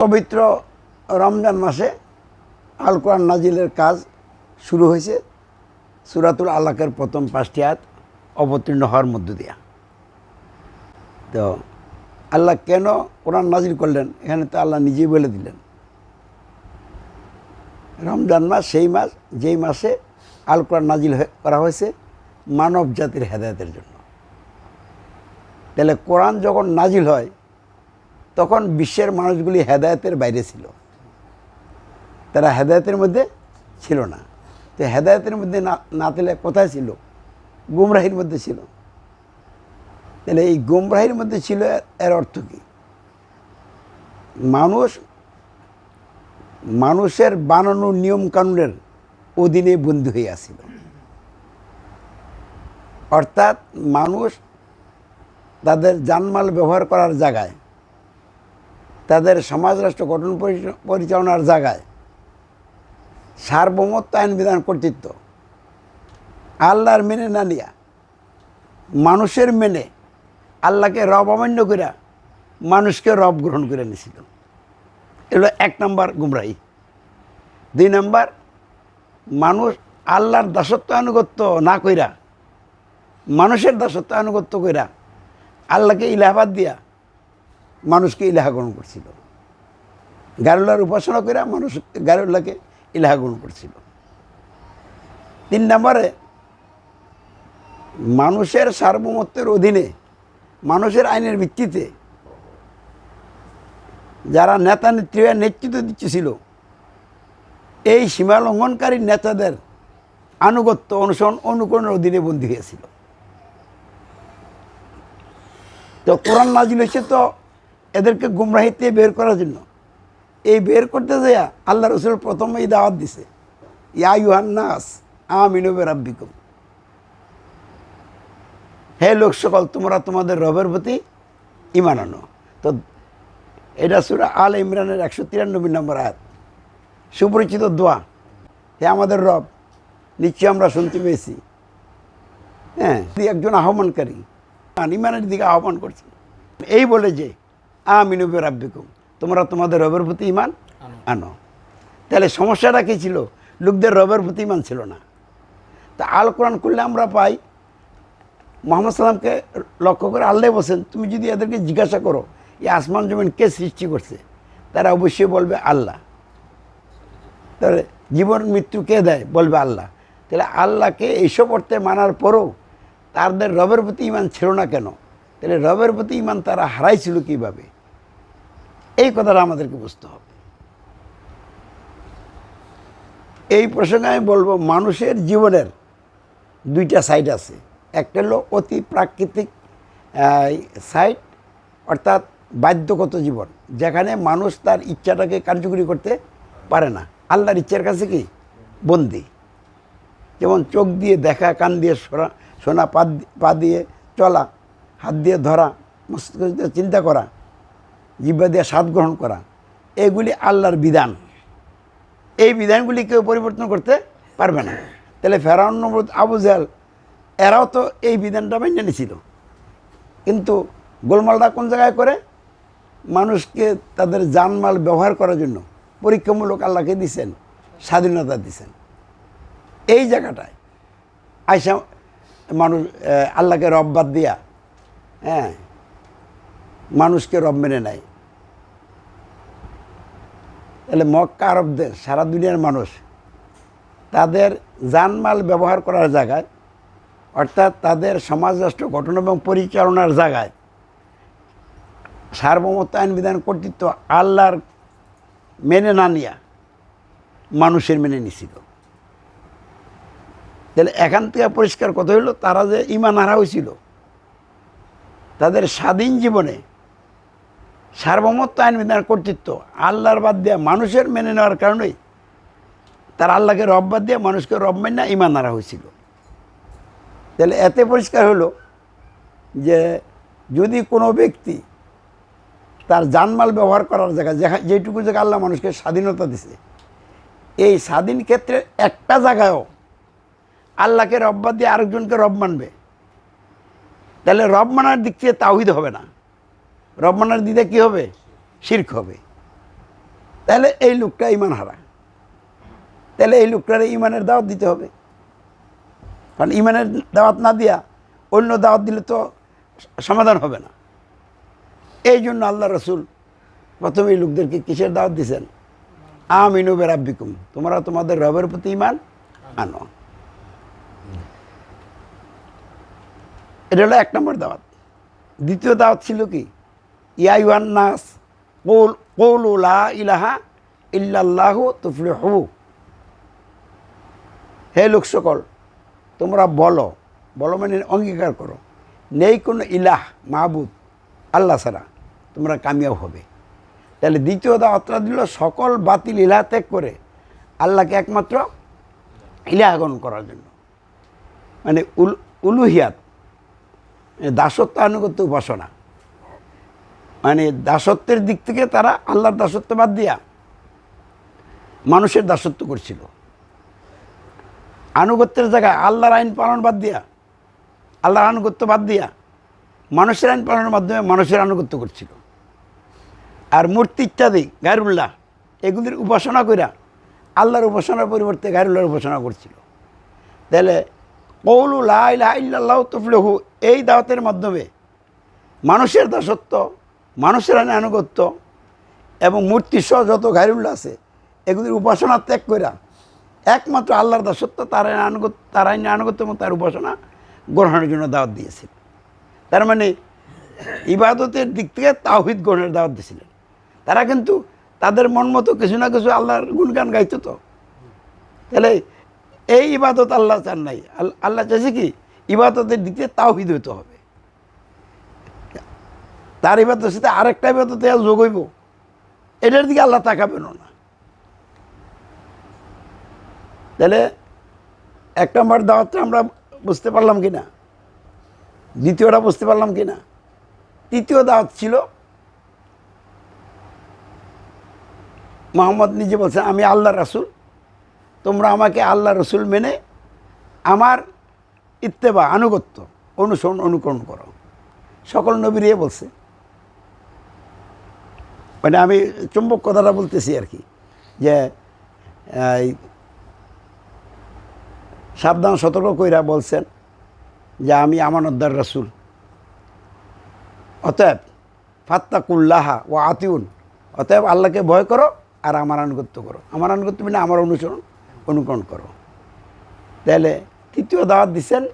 পবিত্র রমজান মাসে আল কোরআন নাজিলের কাজ শুরু হয়েছে। সুরাতুল আল্লাহের প্রথম পাঁচটি আয়াত অবতীর্ণ হওয়ার মধ্য দিয়া। তো আল্লাহ কেন কোরআন নাজিল করলেন? এখানে তো আল্লাহ নিজেই বলে দিলেন। রমজান মাস, সেই মাস, যেই মাসে আল কোরআন নাজিল করা হয়েছে মানব জাতির হেদায়তের জন্য। তাহলে কোরআন যখন নাজিল হয় তখন বিশ্বের মানুষগুলি হেদায়তের বাইরে ছিল। তারা হেদায়তের মধ্যে ছিল না। তো হেদায়েতের মধ্যে না না পেলে কোথায় ছিল? গুমরাহির মধ্যে ছিল। তাহলে এই গুমরাহির মধ্যে ছিল এর অর্থ কী? মানুষ, মানুষের বানানো নিয়ম কানুনের অধীনে বন্দী হয়ে আসছিল অর্থাৎ মানুষ তাদের জানমাল ব্যবহার করার জায়গায় তাদের সমাজ রাষ্ট্র গঠন পরি- পরিচালনার জায়গায় সার্বভৌমত্ব আইন বিধান কর্তৃত্ব। আল্লাহর মেনে না নিয়া মানুষের মেনে আল্লাহকে রব অমান্য করে মানুষকে রব গ্রহণ করে নিয়েছিল এগুলো এক নম্বর গুমরাহি। দুই নম্বর মানুষ আল্লাহর দাসত্ব আনুগত্য না কইরা মানুষের দাসত্ব আনুগত্য কইরা আল্লাহকে ইলাহাবাদ দিয়া মানুষকে ইলাহা গ্রহণ করছিল। গারুল্লার উপাসনা করে মানুষ গারুল্লাহকে ইলাহা গ্রহণ করছিল। তিন নম্বরে, মানুষের সার্বভৌমত্বের অধীনে, মানুষের আইনের ভিত্তিতে যারা নেতা নেত্রীরা নেতৃত্ব দিচ্ছিল, এই সীমা লঙ্ঘনকারী নেতাদের আনুগত্য অনুসরণ অনুকরণের অধীনে বন্দী হয়েছিল। তো কোরআন নাজিল হয়েছে তো এদেরকে গুমরাহিতে বের করার জন্য। এই বের করতে যাইয়া আল্লাহ রসুল প্রথম এই দাওয়াত দিছে, ইয়া ইউহান্নাস আমিনবে রাব্বিকুম হে লোক সকল, তোমরা তোমাদের রবের প্রতি ইমান আনো। তো এটা সুরা আল ইমরানের একশো তিরানব্বই নম্বর আয়াত। সুপরিচিত দোয়া। হে আমাদের রব নিশ্চয় আমরা শুনতে পেয়েছি। হ্যাঁ একজন আহ্বানকারী। ইমানের দিকে আহ্বান করছে। এই বলে যে আমিনবে রাব্বিকুম তোমরা তোমাদের রবের প্রতি ইমান আনো। তাহলে সমস্যাটা কী ছিল? লোকদের রবের প্রতি ইমান ছিল না। তা আল কোরআন করলে আমরা পাই মোহাম্মদ সাল্লামকে লক্ষ্য করে আল্লাহ বসেন তুমি যদি এদেরকে জিজ্ঞাসা করো এই আসমান জমিন কে সৃষ্টি করছে? তারা অবশ্যই বলবে আল্লাহ। তাহলে জীবন মৃত্যু কে দেয়? বলবে আল্লাহ। তাহলে আল্লাহকে এইসব অর্থে মানার পরও তাদের রবের প্রতি ইমান ছিল না কেন? তাহলে রবের প্রতি ইমান তারা হারাইছিল কীভাবে? এই কথাটা আমাদেরকে বুঝতে হবে। এই প্রসঙ্গে আমি বলব, মানুষের জীবনের দুইটা সাইড আছে। একটা হলো অতি প্রাকৃতিক সাইড অর্থাৎ বাধ্যগত জীবন, যেখানে মানুষ তার ইচ্ছাটাকে কার্যকরী করতে পারে না। আল্লাহর ইচ্ছার কাছে কি? বন্দি। যেমন চোখ দিয়ে দেখা, কান দিয়ে পা পা দিয়ে চলা হাত দিয়ে ধরা, মস্তিষ্ক দিয়ে চিন্তা করা, জিব্বা দিয়ে স্বাদ গ্রহণ করা, এগুলি আল্লাহর বিধান। এই বিধানগুলি কেউ পরিবর্তন করতে পারবে না। তাহলে ফেরাউন আবু জাহেল, এরাও তো এই বিধানটা মেনে নিয়েছিল কিন্তু গোলমালটা কোন জায়গায় করে? মানুষকে তাদের জানমাল ব্যবহার করার জন্য পরীক্ষামূলক আল্লাহকে দিছেন, স্বাধীনতা দিছেন। এই জায়গাটায় আইসা মানুষ আল্লাহকে রব বাদ দিয়া হ্যাঁ। মানুষকে রব মেনে নেয়। তাহলে মক্কা আরবদের, সারা দুনিয়ার মানুষ তাদের জানমাল ব্যবহার করার জায়গায়, অর্থাৎ তাদের সমাজ রাষ্ট্র গঠন এবং পরিচালনার জায়গায় সার্বভৌমত্ব, আইন, বিধান, কর্তৃত্ব আল্লাহর মেনে না নিয়া মানুষের মেনে নিছিল। তাহলে এখান থেকে পরিষ্কার কথা হইল, তারা যে ইমান হারা হয়েছিল তাদের স্বাধীন জীবনে সার্বভৌমত্ব আইন বিধান কর্তৃত্ব আল্লাহর বাদ দেওয়া মানুষের মেনে নেওয়ার কারণেই তার আল্লাহকে রব বাদ দিয়ে মানুষকে রব মেনে ইমান হারা হয়েছিল। তাহলে এতে পরিষ্কার হলো যে যদি কোনো ব্যক্তি তার জানমাল ব্যবহার করার জায়গা যেখা- যেটুকু জায়গা আল্লাহ মানুষকে স্বাধীনতা দিছে, এই স্বাধীন ক্ষেত্রে একটা জায়গায়ও আল্লাহকে রব বাদ দিয়ে আরেকজনকে রব মানবে। তাহলে রব মানার দিক থেকে তাওহিদ হবে না। রব মানার দিকে কী হবে? শির্ক হবে। তাহলে এই লোকটা ইমান হারা তাহলে এই লোকটার ইমানের দাওয়াত দিতে হবে। কারণ ইমানের দাওয়াত না দিয়া অন্য দাওয়াত দিলে তো সমাধান হবে না। এই জন্য আল্লাহ রসুল প্রথমে এই লোকদেরকে কিসের দাওয়াত দিছেন? আমিনু বেরাব্বিকুম। তোমরা তোমাদের রবের প্রতি ইমান আনো। এটা হলো এক নম্বর দাওয়াত। দ্বিতীয় দাওয়াত ছিল কি? ইয়াই ইয়াইওয়ান নাস কৌল কৌলুলা ইলাহা ইল্লাল্লাহ তুফলিহু। হে লোক সকল, তোমরা বলো বলো মানে অঙ্গীকার করো, নেই কোনো ইলাহ, মাহবুদ, আল্লাহ ছাড়া তোমরা কামিয়াব হবে। তাহলে দ্বিতীয় দাওয়াতটা দিল সকল বাতিল ইলাহ ত্যাগ করে আল্লাহকে একমাত্র ইলাহ গ্রহণ করার জন্য। মানে উল, উলুহিয়াত দাসত্ব আনুগত্য উপাসনা। মানে দাসত্বের দিক থেকে তারা আল্লাহর দাসত্ব বাদ দিয়া মানুষের দাসত্ব করছিল। আনুগত্যের জায়গায় আল্লাহর আইন পালন বাদ দিয়া, আল্লাহর আনুগত্য বাদ দিয়া মানুষের আইন পালনের মাধ্যমে মানুষের আনুগত্য করছিল। আর মূর্তি ইত্যাদি, গায়রুল্লাহ, এগুলির উপাসনা কইরা আল্লাহর উপাসনার পরিবর্তে গায়রুল্লাহর উপাসনা করছিল। তাহলে কৌলু লাহ তফলেহু, এই দাওয়াতের মাধ্যমে মানুষের দাসত্ব, মানুষের আইনে আনুগত্য এবং মূর্তি সহ যত গায়রুল্লাহ আছে, এগুলির উপাসনা ত্যাগ করা একমাত্র আল্লাহর দাসত্ব, তার আইনে আনুগত্য, তার আইনে আনুগত্য এবং তার উপাসনা গ্রহণের জন্য দাওয়াত দিয়েছিল তার মানে ইবাদতের দিক থেকে তাওহিদ গ্রহণের দাওয়াত দিয়েছিলেন। তারা কিন্তু তাদের মন মতো কিছু না কিছু আল্লাহর গুণগান গাইতো তো। তাহলে এই ইবাদত আল্লাহ চান নাই। আল্লাহ চাইছে কি? ইবাদতের দিক থেকে তাওহিদ হইতে হবে। তার ইবাদতের সাথে আরেকটা ইবাদতে যোগ হইব। এটার দিকে আল্লাহ তাকাবেন না। তাহলে এক নম্বর দাওয়াতটা আমরা বুঝতে পারলাম কি না দ্বিতীয়টা বুঝতে পারলাম কি না তৃতীয় দাওয়াত ছিল, মোহাম্মদ নিজে বলছেন আমি আল্লাহ রাসুল। তোমরা আমাকে আল্লাহ রসুল মেনে আমার ইত্তেবা, আনুগত্য, অনুসরণ, অনুকরণ করো। সকল নবীর ইয়ে বলছে। মানে আমি চুম্বক কথাটা বলতেছি আর কি, যে সাবধান, সতর্ক কইরা বলছেন যে, আমি আমানদ্দার রসুল। অতএব, ফাত্তাকুল্লাহা ও আতিউন। অতএব আল্লাহকে ভয় করো আর আমার আনুগত্য করো। আমার আনুগত্য মানে আমার অনুসরণ। অনুকরণ করো। তাহলে তৃতীয় দাওয়াত দিচ্ছেন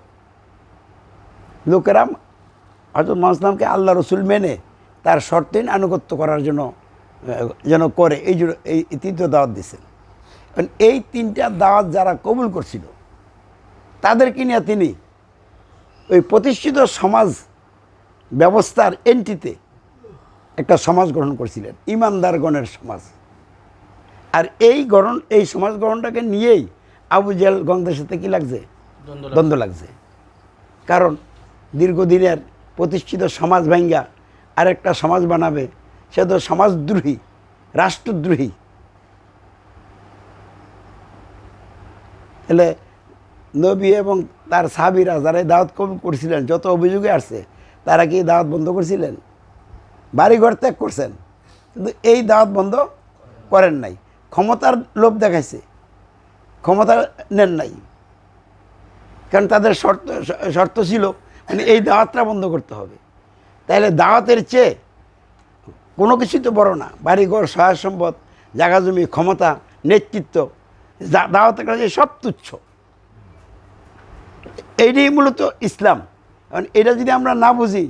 লোকেরা হজরত মোহাম্মদকে আল্লাহ রসুল মেনে তার শর্তহীন আনুগত্য করার জন্য যেন করে, এই জন্য এই তৃতীয় দাওয়াত দিচ্ছেন কারণ এই তিনটা দাওয়াত যারা কবুল করছিল তাদেরকে নিয়ে তিনি ওই প্রতিষ্ঠিত সমাজ ব্যবস্থার এন্ট্রিতে একটা সমাজ গ্রহণ করছিলেন, ইমানদারগণের সমাজ। আর এই গ্রহণ এই সমাজ গ্রহণটাকে নিয়েই আবু জেল গন্ধের সাথে কী লাগছে? দ্বন্দ্ব দ্বন্দ্ব লাগছে। কারণ দীর্ঘদিনের প্রতিষ্ঠিত সমাজ ভেঙ্গা আর একটা সমাজ বানাবে সে তো সমাজদ্রোহী রাষ্ট্রদ্রোহী। তাহলে নবী এবং তার সাবিরা যারা এই দাওয়াত কবুল করছিলেন যত অভিযোগে আসছে তারা কি দাওয়াত বন্ধ করছিলেন? বাড়িঘর ত্যাগ করছেন। কিন্তু এই দাওয়াত বন্ধ করেন নাই। ক্ষমতার লোভ দেখাইছে। ক্ষমতা নেন নাই। কারণ তাদের শর্ত শর্ত ছিল মানে এই দাওয়াতটা বন্ধ করতে হবে। তাহলে দাওয়াতের চেয়ে কোনো কিছুই তো বড় না। বাড়িঘর সহায় সম্পদ জায়গা জমি, ক্ষমতা, নেতৃত্ব দাওয়াতের কাছে সব তুচ্ছ। এইটাই মূলত ইসলাম। কারণ এটা যদি আমরা না বুঝি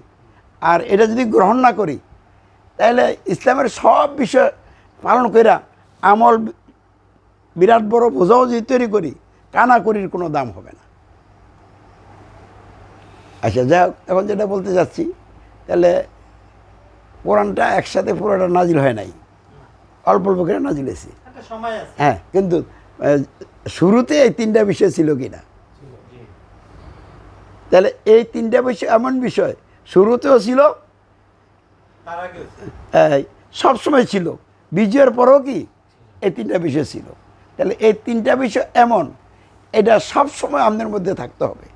আর এটা যদি গ্রহণ না করি তাহলে ইসলামের সব বিষয় পালন কইরা আমল বিরাট বড় বোঝাও যদি তৈরি করি কানাকড়ির কোনো দাম হবে না। আচ্ছা যাই এখন যেটা বলতে যাচ্ছি তাহলে কোরআনটা একসাথে পুরোটা নাজিল হয় নাই। অল্প অল্প করে নাজিল হয়েছে। আছে। হ্যাঁ কিন্তু শুরুতে এই তিনটা বিষয় ছিল কি না? তাহলে এই তিনটা বিষয় এমন বিষয় শুরুতেও ছিল সবসময় ছিল। বিজয়ের পরেও কি? এই তিনটা বিষয় ছিল। তাহলে এই তিনটা বিষয় এমন, এটা সব সময় আমাদের মধ্যে থাকতে হবে।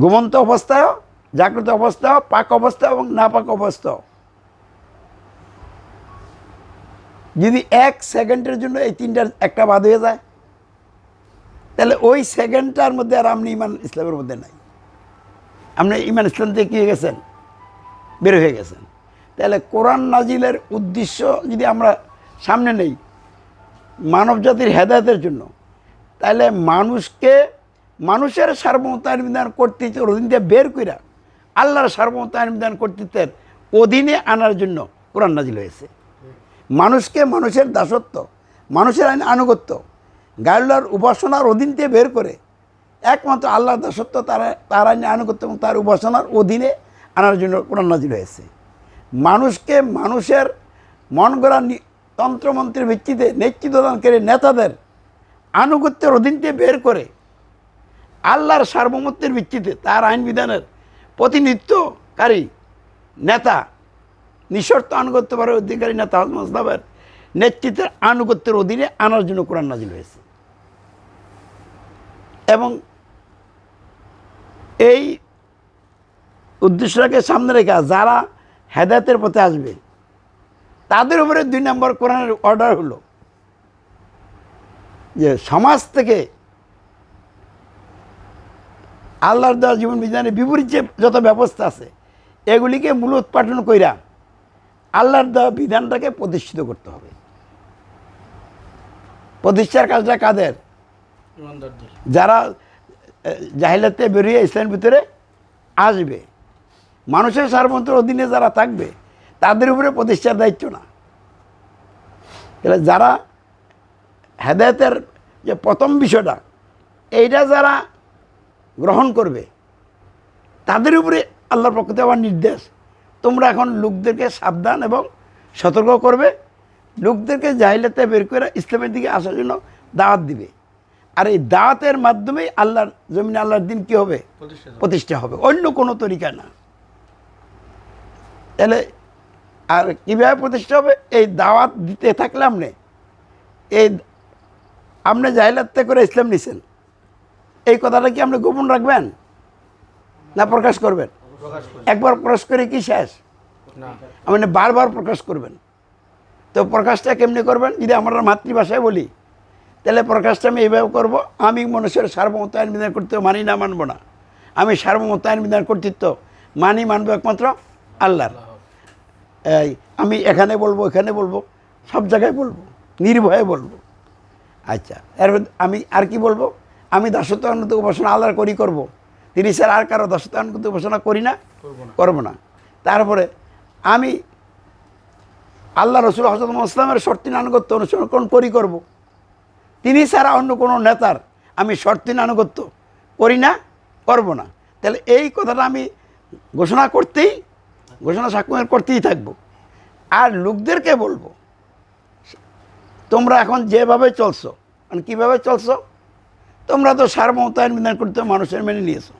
ঘুমন্ত অবস্থায় জাগ্রত অবস্থা পাক অবস্থা এবং না পাক অবস্থা যদি এক সেকেন্ডের জন্য এই তিনটার একটা বাদ হয়ে যায়, তাহলে ওই সেকেন্ডটার মধ্যে আর আপনি ইমান ইসলামের মধ্যে নাই। আপনি ইমান ইসলাম থেকে কী হয়ে গেছেন? বের হয়ে গেছেন। তাহলে কোরআন নাজিলের উদ্দেশ্য যদি আমরা সামনে নেই। মানব জাতির হেদায়তের জন্য। তাহলে মানুষকে, মানুষের সার্বভৌমতায়ন বিধান কর্তৃত্বের অধীন দিয়ে বের কইরা আল্লাহর সার্বভৌমতায়ন বিধান কর্তৃত্বের অধীনে আনার জন্য কোরআন নাজিল হয়েছে। মানুষকে মানুষের দাসত্ব, মানুষের আইন আনুগত্য গায়ুল্লার উপাসনার অধীন দিয়ে বের করে একমাত্র আল্লাহর দাসত্ব তার তার আইনে আনুগত্য এবং তার উপাসনার অধীনে আনার জন্য কোরআন নাজিল হয়েছে। মানুষকে মানুষের মন গড়া তন্ত্রমন্ত্রের ভিত্তিতে নেতৃত্বদানকারী নেতাদের আনুগত্যের অধীন দিয়ে বের করে আল্লাহর সার্বভৌমত্বের ভিত্তিতে তার আইন বিধানের প্রতিনিধিত্বকারী নেতা, নিঃশর্ত আনুগত্য পারে অধিকারী নেতা মজদাবের নেতৃত্বের আনুগত্যের অধীনে আনার জন্য কোরআন নাজিল হয়েছে। এবং এই উদ্দেশ্যটাকে সামনে রেখে যারা হেদায়তের পথে আসবে তাদের উপরে দুই নম্বর কোরআনের অর্ডার হলো যে সমাজ থেকে আল্লাহর দেওয়া জীবন বিধানের বিপরীত যে যত ব্যবস্থা আছে এগুলিকে মূল উৎপাদন কইরা আল্লাহর দেওয়া বিধানটাকে প্রতিষ্ঠিত করতে হবে। প্রতিষ্ঠার কাজটা কাদের? যারা জাহিলাতে বেরিয়ে ইসলামের ভিতরে আসবে মানুষের সার্বত্র অধীনে যারা থাকবে তাদের উপরে প্রতিষ্ঠার দায়িত্ব না। তাহলে যারা হেদায়তের যে প্রথম বিষয়টা এইটা যারা গ্রহণ করবে তাদের উপরে আল্লাহর পক্ষ থেকে আমার নির্দেশ তোমরা এখন লোকদেরকে সাবধান এবং সতর্ক করবে লোকদেরকে জাহিলাতে বের করে ইসলামের দিকে আসার জন্য দাওয়াত দিবে। আর এই দাওয়াতের মাধ্যমেই আল্লাহর জমিন আল্লাহর দিন কী হবে। প্রতিষ্ঠা হবে। অন্য কোনো তরিকা না। তাহলে আর কীভাবে প্রতিষ্ঠা হবে এই দাওয়াত দিতে থাকলে আপনি এই আপনি জাহিলাতে করে ইসলাম নিছেন। এই কথাটা কি আপনি গোপন রাখবেন? না প্রকাশ করবেন? একবার প্রকাশ করে কি শেষ? না। আপনি বারবার প্রকাশ করবেন। তো প্রকাশটা কেমনি করবেন? যদি আমরা মাতৃভাষায় বলি তাহলে প্রকাশটা আমি এইভাবে করব আমি মানুষের সার্বমতায়ন বিধান করতে মানি না মানব না। আমি সার্বমতায়ন বিধান কর্তৃত্ব মানি মানব একমাত্র আল্লাহর। এই আমি এখানে বলব এখানে বলব সব জায়গায় বলব নির্ভয়ে বলব। আচ্ছা এর মধ্যে আমি আর কি বলব? আমি দাসত্ব আনন্দ উপাসনা আল্লাহর করি করব। তিনি স্যার আর কারও দাসত্ব আনন্দ উপাসনা করি না? করব না। না। তারপরে আমি আল্লাহ রসুল হজরত ইসলামের শর্তিন আনুগত্য অনুসরণ করি করব। তিনি ছাড়া অন্য কোনো নেতার আমি শর্তিন আনুগত্য করি না করব না। তাহলে এই কথাটা আমি ঘোষণা করতেই ঘোষণা সাক্ষর করতেই থাকব। আর লোকদেরকে বলব, তোমরা এখন যেভাবে চলছো মানে কীভাবে চলছো, তোমরা তো সার্বমতায়ন বিধান করতে মানুষের মেনে নিয়েছো।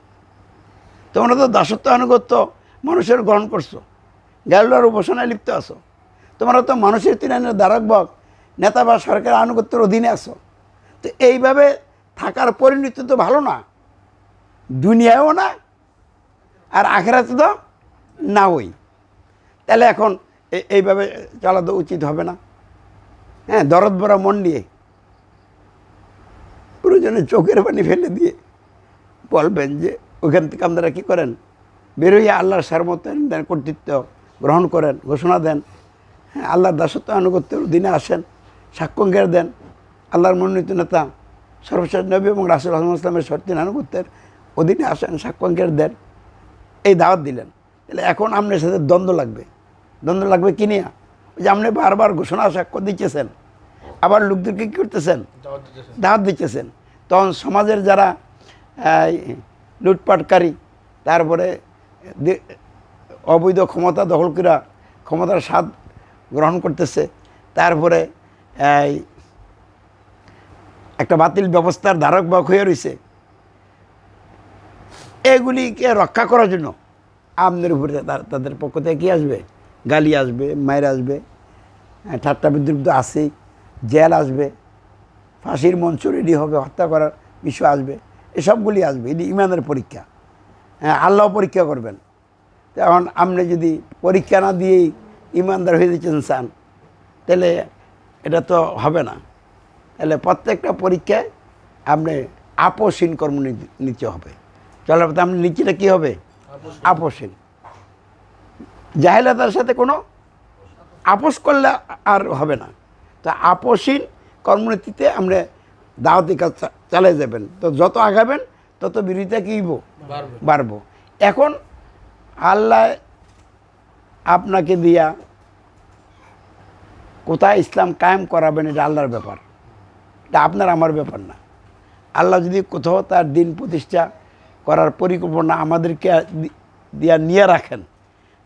তোমরা তো দাসত্ব আনুগত্য মানুষের গ্রহণ করছ। গ্যালুলার উপাসনায় লিপ্ত আছো। তোমরা তো মানুষের দ্বারক বক, নেতা বা সরকারের আনুগত্যের অধীনে আছো। তো এইভাবে থাকার পরিণতি তো ভালো না, দুনিয়ায়ও না, আর আখেরাতে তো না ওই তাহলে এখন এইভাবে চলা তো উচিত হবে না। হ্যাঁ দরদ ভরা মন নিয়ে। প্রয়োজনে চোখের পানি ফেলে দিয়ে বলবেন যে ওইখান থেকে আপনারা কী করেন? বেরোয় আল্লাহর সার্বতায়ন দেন কর্তৃত্ব গ্রহণ করেন, ঘোষণা দেন। হ্যাঁ আল্লাহর দাসত্ব আনুগত্যের অধীনে আসেন, সাক্ষ্যঙ্গের দেন। আল্লাহর মনোনীত নেতা, সর্বশেষ নবী এবং রাসুল ইসলামের শর্তিন আনুগত্যের অধীনে আসেন, সাক্ষ্যঙ্গের দেন। এই দাওয়াত দিলেন। তাহলে এখন আপনার সাথে দ্বন্দ্ব লাগবে। দ্বন্দ্ব লাগবে কি নিয়ে? ওই যে আপনি বারবার ঘোষণা সাক্ষ্য দিচ্ছেন? আবার লোকদেরকে কী করতেছেন? দাওয়াত দিচ্ছেন তখন সমাজের যারা লুটপাটকারী তারপরে অবৈধ ক্ষমতা দখল করা ক্ষমতার স্বাদ গ্রহণ করতেছে তারপরে এই একটা বাতিল ব্যবস্থার ধারক বাহক হয়ে রয়েছে এগুলিকে রক্ষা করার জন্য আমদের উপরে তাদের পক্ষ থেকে কী আসবে গালি আসবে মায়ের আসবে হ্যাঁ, ঠাট্টা বিদ্রুপ তো আসেই জেল আসবে ফাঁসির মঞ্চ রেডি হবে হত্যা করার বিষয় আসবে এসবগুলি আসবে এটি ইমানের পরীক্ষা। হ্যাঁ আল্লাহ পরীক্ষা করবেন। তখন আপনি যদি পরীক্ষা না দিয়েই ইমানদার হয়ে দিচ্ছেন চান তাহলে এটা তো হবে না। তাহলে প্রত্যেকটা পরীক্ষায় আপনি আপোষহীন কর্ম নিতে হবে। চলার পথে আপনি নিচেটা কী হবে? আপোষহীন। জাহেলাতার সাথে কোনো আপোষ করলে আর হবে না। তো আপোষহীন কর্মনীতিতে আমরা দাওয়াতি কাজ চালিয়ে যাবেন। তো যত আগাবেন তত বিরোধিতা কী হইব? বাড়বে। বাড়বো। এখন আল্লাহ আপনাকে দিয়া কোথায় ইসলাম কায়েম করাবেন এটা আল্লাহর ব্যাপার। এটা আপনার আমার ব্যাপার না। আল্লাহ যদি কোথাও তার দিন প্রতিষ্ঠা করার পরিকল্পনা আমাদেরকে দিয়া নিয়ে রাখেন।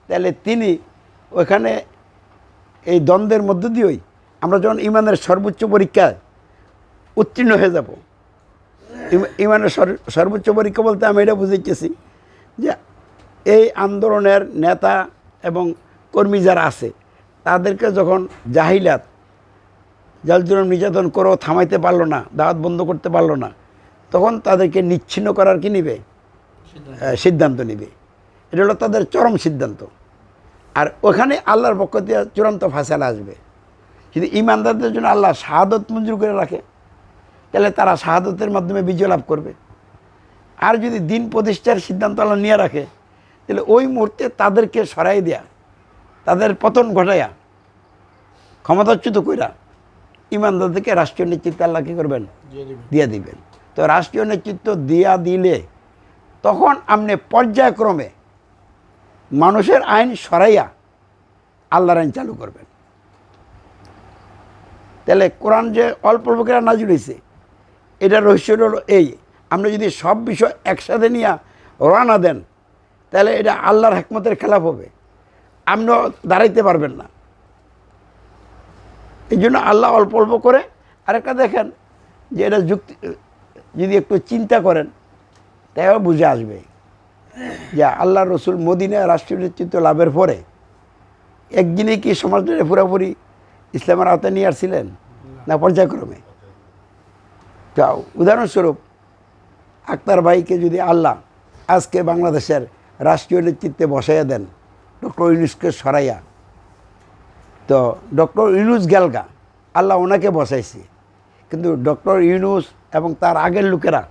তাহলে তিনি ওখানে এই দ্বন্দ্বের মধ্য দিয়েই আমরা যখন ইমানের সর্বোচ্চ পরীক্ষায় উত্তীর্ণ হয়ে যাব ইমানের সর্বোচ্চ পরীক্ষা বলতে আমি এটা বুঝাইতেছি যে এই আন্দোলনের নেতা এবং কর্মী যারা আছে, তাদেরকে যখন জাহিলাত, জাল জুলুম নির্যাতন করেও থামাইতে পারল না, দাওয়াত বন্ধ করতে পারল না তখন তাদেরকে নিচ্ছিন্ন করার কি নিবে? সিদ্ধান্ত। নিবে। এটা হলো তাদের চরম সিদ্ধান্ত। আর ওখানে আল্লাহর পক্ষ দিয়ে চূড়ান্ত ফাঁসালা আসবে। যদি ইমানদারদের জন্য আল্লাহ শাহাদত মঞ্জুর করে রাখে। তাহলে তারা শাহাদতের মাধ্যমে বিজয় লাভ করবে। আর যদি দিন প্রতিষ্ঠার সিদ্ধান্ত আল্লাহ নিয়ে রাখে তাহলে ওই মুহূর্তে তাদেরকে সরাই দেয়া তাদের পতন ঘটাইয়া ক্ষমতাচ্যুত কইরা ইমানদারদেরকে রাষ্ট্রীয় নেতৃত্ব আল্লাহ কী করবেন? দিয়ে দিবেন। তো রাষ্ট্রীয় নেতৃত্ব দিয়া দিলে তখন আপনি পর্যায়ক্রমে মানুষের আইন সরাইয়া আল্লাহর আইন চালু করবেন। তাহলে কোরআন যে অল্প অল্প করে নাজুল হয়েছে এটা রহস্য হলো এই, আপনি যদি সব বিষয় একসাথে নিয়ে রওনা দেন, তাহলে এটা আল্লাহর হেকমতের খেলাফ হবে। আপনিও দাঁড়াইতে পারবেন না। এই জন্য আল্লাহ অল্প অল্প করে আরেকটা দেখেন যে এটা যুক্তি যদি একটু চিন্তা করেন, তাইও বুঝে আসবে যে আল্লাহ রসুল মদিনা রাষ্ট্রীয় নেতৃত্ব লাভের পরে একদিনে কি সমাজটাকে পুরোপুরি ইসলামের আওতায় নিয়ে আসছিলেন না পর্যায়ক্রমে? তো উদাহরণস্বরূপ, আক্তার ভাইকে যদি আল্লাহ আজকে বাংলাদেশের রাষ্ট্রীয় নেতৃত্বে বসাইয়া দেন, ডক্টর ইউনুসকে সরাইয়া, তো ডক্টর ইউনুস গেলগা আল্লাহ ওনাকে বসাইছে। কিন্তু ডক্টর ইউনুস এবং তার আগের লোকেরা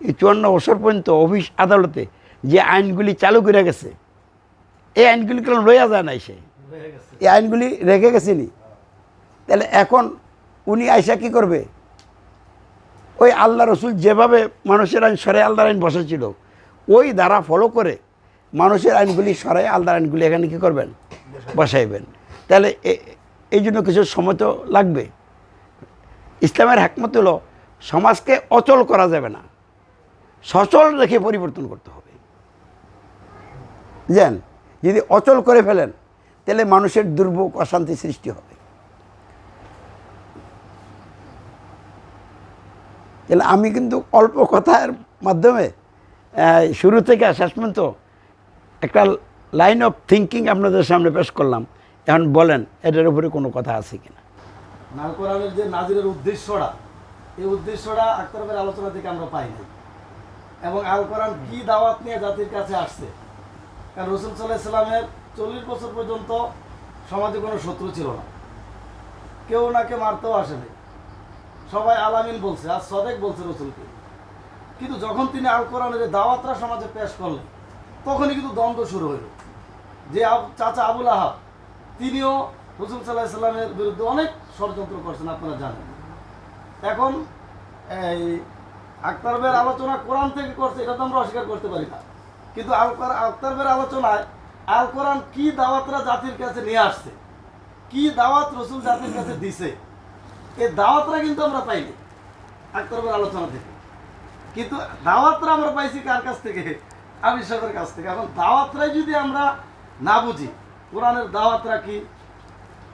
এই চুয়ান্ন বছর পর্যন্ত অফিস আদালতে যে আইনগুলি চালু করে গেছে এই আইনগুলি কেন লইয়া যায় নাই সে? এই আইনগুলি রেখে গেছিনি? তাহলে এখন উনি আইসা কি করবে? ওই আল্লাহ রসুল যেভাবে মানুষের আইন সরাই আল্লাহর আইন বসেছিল ওই দ্বারা ফলো করে মানুষের আইনগুলি সরাই আল্লাহর আইনগুলি এখানে কী করবেন? বসাইবেন। তাহলে এই জন্য কিছু সময় তো লাগবে। ইসলামের হ্যাকমত হলো সমাজকে অচল করা যাবে না। সচল রেখে পরিবর্তন করতে হবে। জান যদি অচল করে ফেলেন, তাহলে মানুষের দুর্ভোগ, অশান্তি সৃষ্টি হবে। তাহলে আমি কিন্তু অল্প কথার মাধ্যমে শুরু থেকে শেষ পর্যন্ত একটা লাইন অফ থিঙ্কিং আপনাদের সামনে পেশ করলাম। এখন বলেন, এটার উপরে কোনো কথা আছে কিনা? নাল কোরআনের যে নাজিরের উদ্দেশ্যটা এই উদ্দেশ্যটা আক্তারবের আলোচনা থেকে আমরা পাই নাই। এবং আল কোরআন কি দাওয়াত নিয়ে জাতির কাছে আসছে। কারণ রসুল সাল্লাহ সাল্লামের চল্লিশ বছর পর্যন্ত সমাজে কোনো শত্রু ছিল না। কেউ ওনাকে মারতেও আসেনি সবাই আলামিন বলছে আর সদেক বলছে রসুলকে। কিন্তু যখন তিনি আল কোরআনের দাওয়াতরা সমাজে পেশ করলেন, তখনই কিন্তু দ্বন্দ্ব শুরু হইল। যে চাচা আবুল আহাব, তিনিও রসুল সাল্লাহ সাল্লামের বিরুদ্ধে অনেক ষড়যন্ত্র করছেন, আপনারা জানেন। এখন এই আক্তারবের আলোচনা কোরআন থেকে করছে, এটা তো আমরা অস্বীকার করতে পারি না। কিন্তু আল কোরআন আক্তারবের আলোচনায় আল কোরআন কি দাওয়াতরা জাতির কাছে নিয়ে আসছে, কি দাওয়াত রসুল জাতির কাছে দিছে এই দাওয়াতরা কিন্তু আমরা পাইনি আক্তারবের আলোচনা থেকে। কিন্তু দাওয়াতরা আমরা পাইছি কার কাছ থেকে? আমি সাহেবের কাছ থেকে। এখন দাওয়াতরাই যদি আমরা না বুঝি, কোরআনের দাওয়াতরা কি?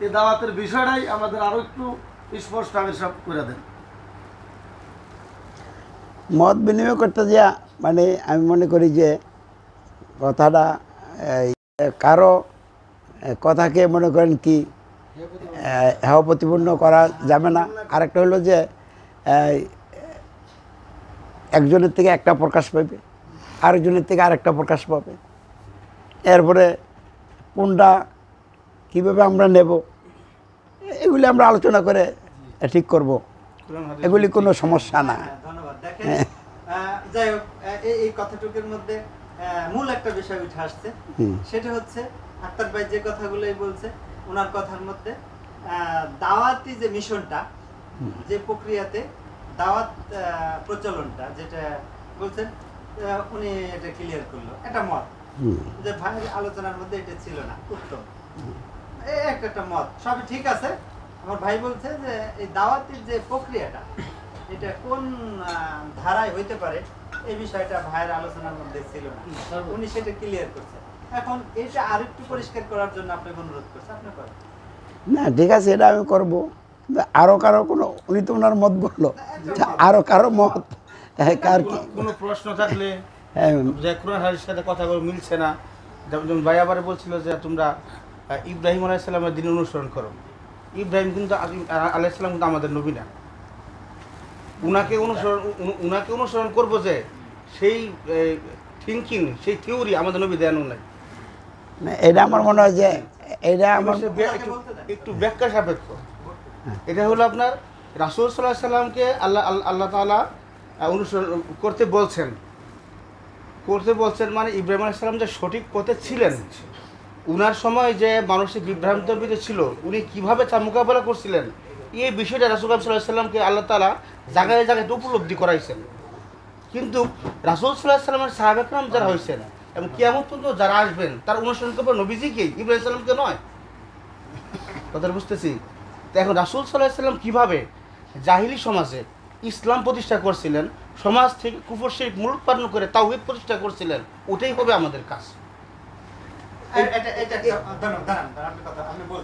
এই দাওয়াতের বিষয়টাই আমাদের আরও একটু স্পষ্ট আবির্ভাব করে দেন। মত বিনিময় করতে যা মানে আমি মনে করি যে কথাটা কারও কথাকে মনে করেন কি হেয় প্রতিপন্ন করা যাবে না। আরেকটা হলো যে একজনের থেকে একটা প্রকাশ পাবে আরেকজনের থেকে আরেকটা প্রকাশ পাবে। এরপরে কোনটা কীভাবে আমরা নেব এগুলি আমরা আলোচনা করে ঠিক করব। এগুলি কোনো সমস্যা না। যাই হোক এই কথাটুকুর মধ্যে মূল একটা বিষয় উঠে আসছে। সেটা হচ্ছে আক্তার ভাই যে কথাগুলোই বলছে ওনার কথার মধ্যে দাওয়াতি যে মিশনটা যে প্রক্রিয়াতে দাওয়াত প্রচলনটা যেটা বলছেন উনি এটা ক্লিয়ার করল। এটা মত। যে ভাইয়ের আলোচনার মধ্যে এটা ছিল না উত্তম। একটা মত। সবই ঠিক আছে। আমার ভাই বলছে যে এই দাওয়াতির যে প্রক্রিয়াটা এটা কোন ধারায় হইতে পারে এই বিষয়টা ভাইয়ের আলোচনার মধ্যে ছিল না। উনি সেটা ক্লিয়ার করছে এখন এটা আরেকটু পরিষ্কার করার জন্য আপনাকে অনুরোধ করছে। আপনি করেন। না ঠিক আছে এটা আমি করব। আরও কারও কোনো উনি তো ওনার মত বলল। আরও কারও মত? হ্যাঁ, কার কি? কোনো- প্রশ্ন থাকলে হ্যাঁ, যে কোরআন হাদিসের সাথে কথাগুলো মিলছে না। যেমন ভাই আবার বলছিল যে তোমরা ইব্রাহিম আলাইসাল্লামের দিন অনুসরণ করো। ইব্রাহিম কিন্তু আদি- আ- আলাইসাল্লাম কিন্তু আমাদের নবী না। উনাকে অনুসরণ উনাকে অনুসরণ করব যে সেই থিঙ্কিং সেই থিওরি আমাদের নবী দেন নাই। এটা আমার মনে হয় যে এটা আমার একটু ব্যাখ্যা সাপেক্ষ। এটা হলো আপনার রাসুল সাল্লাহ সাল্লামকে আল্লাহ আল্লাহ- আল্লাহ তালা অনুসরণ করতে বলছেন। করতে বলছেন মানে ইব্রাহিম আলাইসাল্লাম যে সঠিক পথে ছিলেন। উনার সময় যে মানসিক বিভ্রান্তের ভিতরে ছিল উনি কীভাবে তা মোকাবেলা করছিলেন? এই বিষয়টা রাসুল সাল্লাহ সাল্লামকে আল্লাহ তালা জায়গায় জায়গায় উপলব্ধি করাইছেন। কিন্তু রাসুল সাল্লাহ সাল্লামের সাহাবেকরাম যারা হয়েছেন এবং কিয়ামত পর্যন্ত যারা আসবেন তার অনুসরণ করবে নবীজিকেই ইব্রাহিম সাল্লামকে নয়। কথা বুঝতেছি? তো এখন রাসুল সাল্লাহ সাল্লাম কীভাবে জাহিলি সমাজে ইসলাম প্রতিষ্ঠা করছিলেন সমাজ থেকে কুফর শিখ মূলোৎপাদন করে তাওহিদ প্রতিষ্ঠা করছিলেন ওটাই হবে আমাদের কাজ।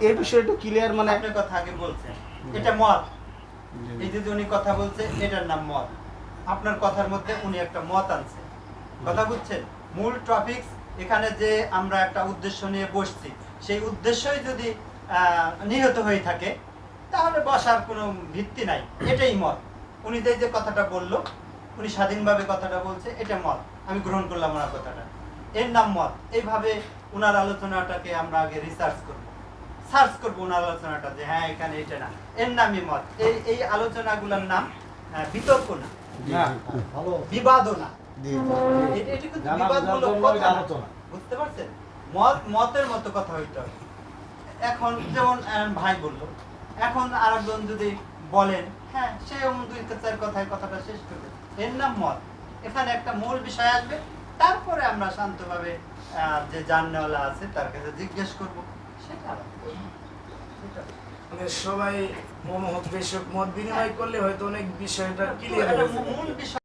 এই বিষয়টা ক্লিয়ার মানে কথা আগে বলছেন। এটা মত এই যে উনি কথা বলছে এটার নাম মত আপনার কথার মধ্যে উনি একটা মত আনছে। কথা বুঝছেন? মূল টপিকস এখানে যে আমরা একটা উদ্দেশ্য নিয়ে বসছি সেই উদ্দেশ্যই যদি নিহত হয়ে থাকে তাহলে বসার কোনো ভিত্তি নাই। এটাই মত। উনি যে যে কথাটা বলল উনি স্বাধীনভাবে কথাটা বলছে এটা মত। আমি গ্রহণ করলাম ওনার কথাটা। এর নাম মত। এইভাবে ওনার আলোচনাটাকে আমরা আগে রিসার্চ করব। সার্চ করব ওনার আলোচনাটা যে হ্যাঁ এখানে এটা না। এর নামই মত। এই এই আলোচনাগুলোর নাম বিতর্ক না। ভালো। বিবাদও না। এটা কিন্তু বিবাদমূলক কথা। বুঝতে পারছেন? মত মতের মতো কথা হইতে হবে এখন যেমন ভাই বলল এখন আরেকজন যদি বলেন হ্যাঁ সে দুই চার কথায় কথাটা শেষ করবে। এর নাম মত। এখানে একটা মূল বিষয় আসবে। তারপরে আমরা শান্তভাবে আহ, যে জাননেওয়ালা আছে তার কাছে জিজ্ঞেস করব। সেটা মানে সবাই মত বিষয়ক মত বিনিময় করলে হয়তো অনেক বিষয়টা ক্লিয়ার বিষয়।